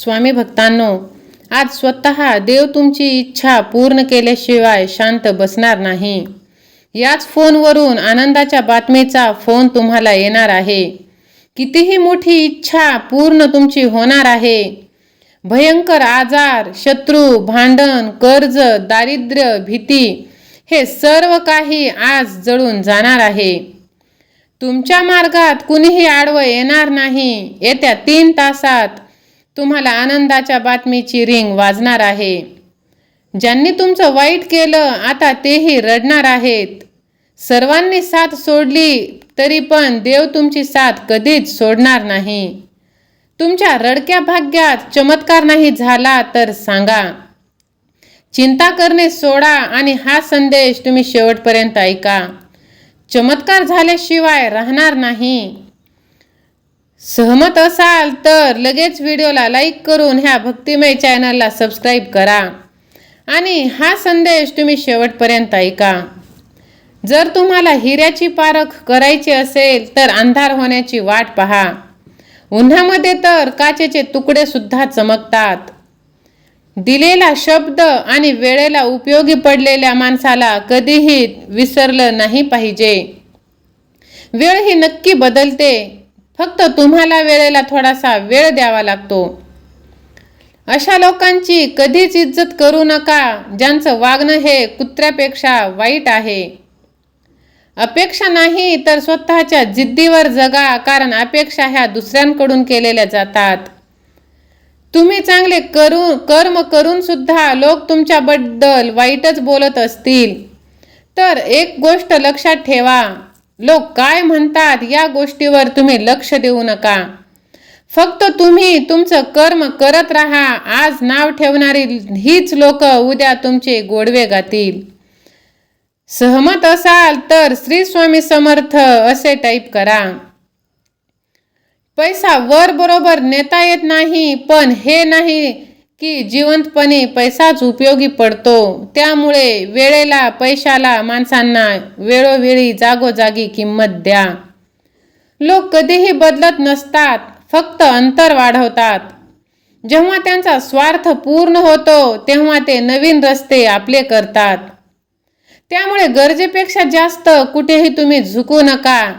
स्वामी भक्तांनो आज स्वतः देव तुमची इच्छा पूर्ण केल्याशिवाय शांत बसणार नाही. याच फोनवरून आनंदाच्या बातमीचा फोन तुम्हाला येणार आहे. कितीही मोठी इच्छा पूर्ण तुमची होणार आहे. भयंकर आजार शत्रू भांडण कर्ज दारिद्र्य भीती हे सर्व काही आज जळून जाणार आहे. तुमच्या मार्गात कुणीही आडवं येणार नाही. येत्या तीन तासात तुम्हाला आनंदाच्या बातमीची रिंग वाजणार आहे. ज्यांनी तुमचं वाईट केलं आता तेही रडणार आहेत. सर्वांनी साथ सोडली तरी पण देव तुमची साथ कधीच सोडणार नाही. तुमच्या रडक्या भाग्यात चमत्कार नाही झाला तर सांगा. चिंता करणे सोडा आणि हा संदेश तुम्ही शेवटपर्यंत ऐका. चमत्कार झाल्याशिवाय राहणार नाही. सहमत असाल तर लगेच व्हिडिओला लाईक करून ह्या भक्तिमय चॅनलला सबस्क्राईब करा. आणि हा संदेश तुम्ही शेवटपर्यंत ऐका. जर तुम्हाला हिऱ्याची पारख करायची असेल तर अंधार होण्याची वाट पहा. उन्हामध्ये तर काचेचे तुकडेसुद्धा चमकतात. दिलेला शब्द आणि वेळेला उपयोगी पडलेल्या माणसाला कधीही विसरलं नाही पाहिजे. वेळ ही नक्की बदलते. फक्त तुम्हाला वेळेला थोडासा वेळ द्यावा लागतो. अशा लोकांची कधीच इज्जत करू नका ज्यांचं वागणं हे कुत्र्यापेक्षा वाईट आहे. अपेक्षा नाही तर स्वतःच्या जिद्दीवर जगा कारण अपेक्षा ह्या दुसऱ्यांकडून केलेल्या जातात. तुम्ही चांगले करू कर्म करून सुद्धा लोक तुमच्याबद्दल वाईटच बोलत असतील. तर एक गोष्ट लक्षात ठेवा लोक काय म्हणतात या गोष्टीवर तुम्ही लक्ष देऊ नका. फक्त तुम्ही तुमचं कर्म करत राहा. आज नाव ठेवणारी हीच लोक उद्या तुमचे गोडवे गातील. सहमत असाल तर श्री स्वामी समर्थ असे टाईप करा. पैसा वर बरोबर नेता येत नाही पण हे नाही की जिवंतपणे पैसाच उपयोगी पडतो. त्यामुळे वेळेला पैशाला माणसांना वेळोवेळी जागोजागी किंमत द्या. लोक कधीही बदलत नसतात फक्त अंतर वाढवतात. जेव्हा त्यांचा स्वार्थ पूर्ण होतो तेव्हा ते नवीन रस्ते आपले करतात. त्यामुळे गरजेपेक्षा जास्त कुठेही तुम्ही झुकू नका.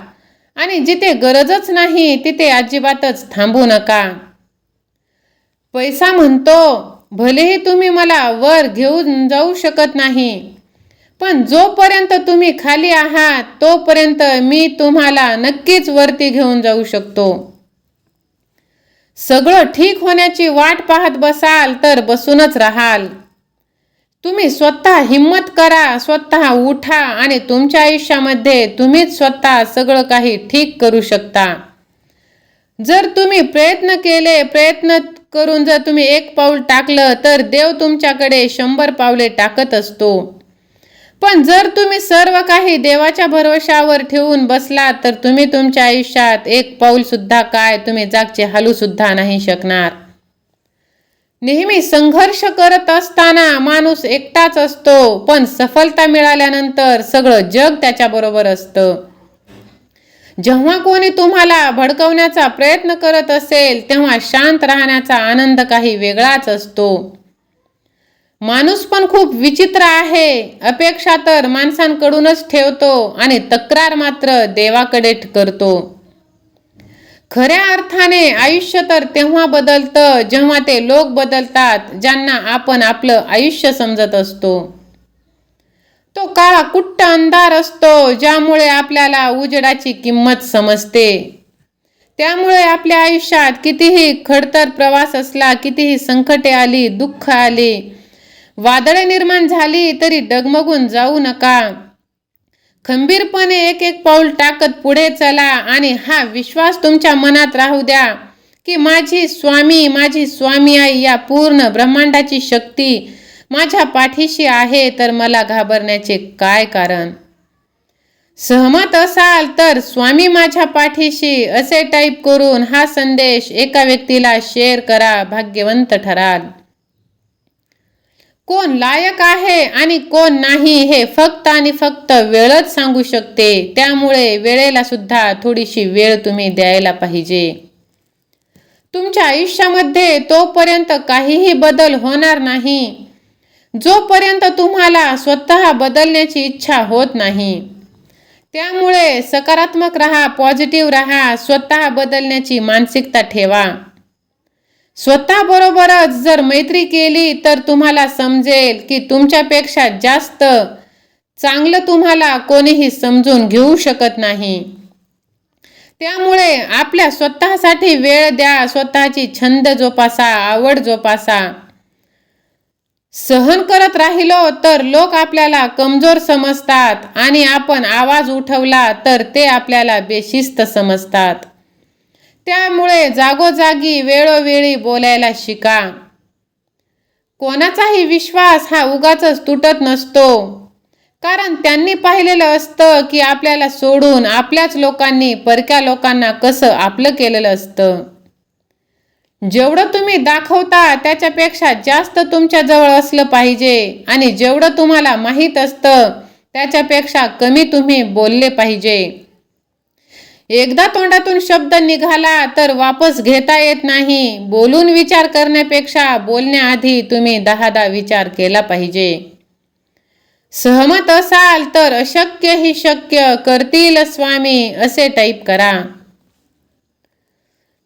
आणि जिथे गरजच नाही तिथे अजिबातच थांबू नका. पैसा म्हणतो भलेही तुम्ही मला वर घेऊन जाऊ शकत नाही पण जोपर्यंत तुम्ही खाली आहात तोपर्यंत मी तुम्हाला नक्कीच वरती घेऊन जाऊ शकतो. सगळं ठीक होण्याची वाट पाहत बसाल तर बसूनच राहाल. तुम्ही स्वतः हिम्मत करा स्वतः उठा आणि तुमच्या आयुष्यामध्ये तुम्हीच स्वतः सगळं काही ठीक करू शकता. जर तुम्ही प्रयत्न केले प्रयत्न करून जर तुम्ही एक पाऊल टाकलं तर देव तुमच्याकडे शंभर पावले टाकत असतो. पण जर तुम्ही सर्व काही देवाच्या भरोशावर ठेवून बसलात तर तुम्ही तुमच्या आयुष्यात एक पाऊल सुद्धा काय तुम्ही जागचे हालू सुद्धा नाही शकणार. नेहमी संघर्ष करत असताना माणूस एकटाच असतो पण सफलता मिळाल्यानंतर सगळं जग त्याच्याबरोबर असतं. जेव्हा कोणी तुम्हाला भडकवण्याचा प्रयत्न करत असेल तेव्हा शांत राहण्याचा आनंद काही वेगळाच असतो. माणूस पण खूप विचित्र आहे. अपेक्षा तर माणसांकडूनच ठेवतो आणि तक्रार मात्र देवाकडे करतो. खऱ्या अर्थाने आयुष्य तर तेव्हा बदलतं जेव्हा ते लोक बदलतात ज्यांना आपण आपलं आयुष्य समजत असतो. तो काळा कुट्ट अंधार असतो ज्यामुळे आपल्याला उजेडाची किंमत समजते. त्यामुळे आपल्या आयुष्यात कितीही खडतर प्रवास असला कितीही संकटे आली दुःख आली वादळे निर्माण झाली तरी डगमगून जाऊ नका. खंबीरपणे एक एक पाऊल टाकत पुढे चला आणि हा विश्वास तुमच्या मनात राहू द्या की माझी स्वामी माझी स्वामी आई या पूर्ण ब्रह्मांडाची शक्ती माझ्या पाठीशी आहे तर मला घाबरण्याचे काय कारण? सहमत असाल तर स्वामी माझ्या पाठीशी असे टाईप करून हा संदेश एका व्यक्तीला शेअर करा भाग्यवंत ठराल. कोण लायक आहे आणि कोण नाही हे फक्त आणि फक्त वेळच सांगू शकते. त्यामुळे वेळेला सुद्धा थोडीशी वेळ तुम्ही द्यायला पाहिजे. तुमच्या आयुष्यामध्ये तोपर्यंत काहीही बदल होणार नाही. जोपर्यंत तुम्हाला स्वतः बदलण्याची इच्छा होत नाही त्यामुळे सकारात्मक राहा पॉझिटिव्ह राहा स्वतः बदलण्याची मानसिकता ठेवा. स्वतःबरोबरच जर मैत्री केली तर तुम्हाला समजेल की तुमच्यापेक्षा जास्त चांगलं तुम्हाला कोणीही समजून घेऊ शकत नाही. त्यामुळे आपल्या स्वतःसाठी वेळ द्या स्वतःची छंद जोपासा आवड जोपासा. सहन करत राहिलो तर लोक आपल्याला कमजोर समजतात आणि आपण आवाज उठवला तर ते आपल्याला बेशिस्त समजतात. त्यामुळे जागोजागी वेळोवेळी बोलायला शिका. कोणाचाही विश्वास हा उगाच तुटत नसतो. कारण त्यांनी पाहिलेलं असतं की आपल्याला सोडून आपल्याच लोकांनी परक्या लोकांना कसं आपलं केलेलं असतं. जेवढं तुम्ही दाखवता त्याच्यापेक्षा जास्त तुमच्याजवळ असलं पाहिजे. आणि जेवढं तुम्हाला माहीत असतं त्याच्यापेक्षा कमी तुम्ही बोलले पाहिजे. एकदा तोंडातून शब्द निघाला तर वापस घेता येत नाही. बोलून विचार करण्यापेक्षा बोलण्याआधी तुम्ही दहादा विचार केला पाहिजे. सहमत असाल तर अशक्य ही शक्य करतील स्वामी असे टाईप करा.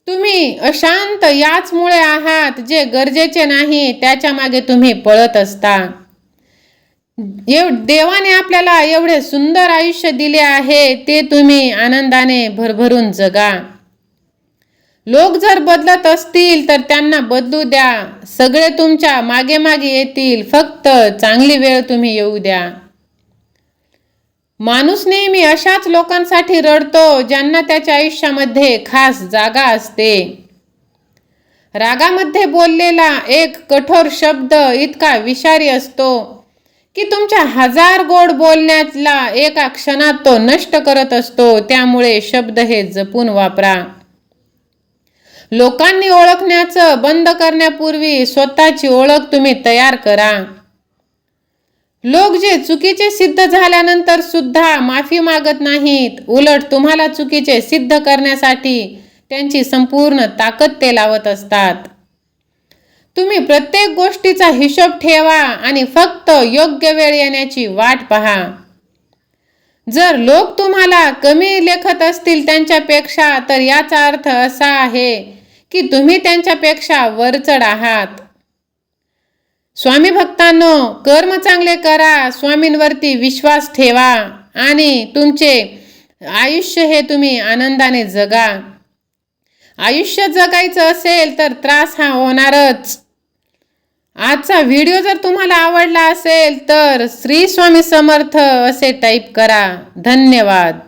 तुम्ही अशांत याचमुळे आहात जे गरजेचे नाही त्याच्यामागे तुम्ही पळत असता. एव देवाने आपल्याला एवढे सुंदर आयुष्य दिले आहे ते तुम्ही आनंदाने भरभरून जगा. लोक जर बदलत असतील तर त्यांना बदलू द्या. सगळे तुमच्या मागे मागे येतील फक्त चांगली वेळ तुम्ही येऊ द्या. माणूस नेहमी अशाच लोकांसाठी रडतो ज्यांना त्याच्या आयुष्यामध्ये खास जागा असते. रागामध्ये बोललेला एक कठोर शब्द इतका विषारी असतो की तुमच्या हजार गोड बोलण्यातला एका क्षणात तो नष्ट करत असतो त्यामुळे शब्द हे जपून वापरा. लोकांनी ओळखण्याचं बंद करण्यापूर्वी स्वतःची ओळख तुम्ही तयार करा. लोक जे चुकीचे सिद्ध झाल्यानंतर सुद्धा माफी मागत नाहीत उलट तुम्हाला चुकीचे सिद्ध करण्यासाठी त्यांची संपूर्ण ताकद ते लावत असतात. तुम्ही प्रत्येक गोष्टीचा हिशोब ठेवा आणि फक्त योग्य वेळ येण्याची वाट पहा. जर लोक तुम्हाला कमी लेखत असतील त्यांच्यापेक्षा तर याचा अर्थ असा आहे की तुम्ही त्यांच्यापेक्षा वरचढ आहात. स्वामी भक्तांनो कर्म चांगले करा स्वामींवरती विश्वास ठेवा आणि तुमचे आयुष्य हे तुम्ही आनंदाने जगा. आयुष्य जगायचं असेल तर त्रास हा होणारच. आजचा व्हिडिओ जर तुम्हाला आवडला असेल तर श्री स्वामी समर्थ असे टाईप करा. धन्यवाद.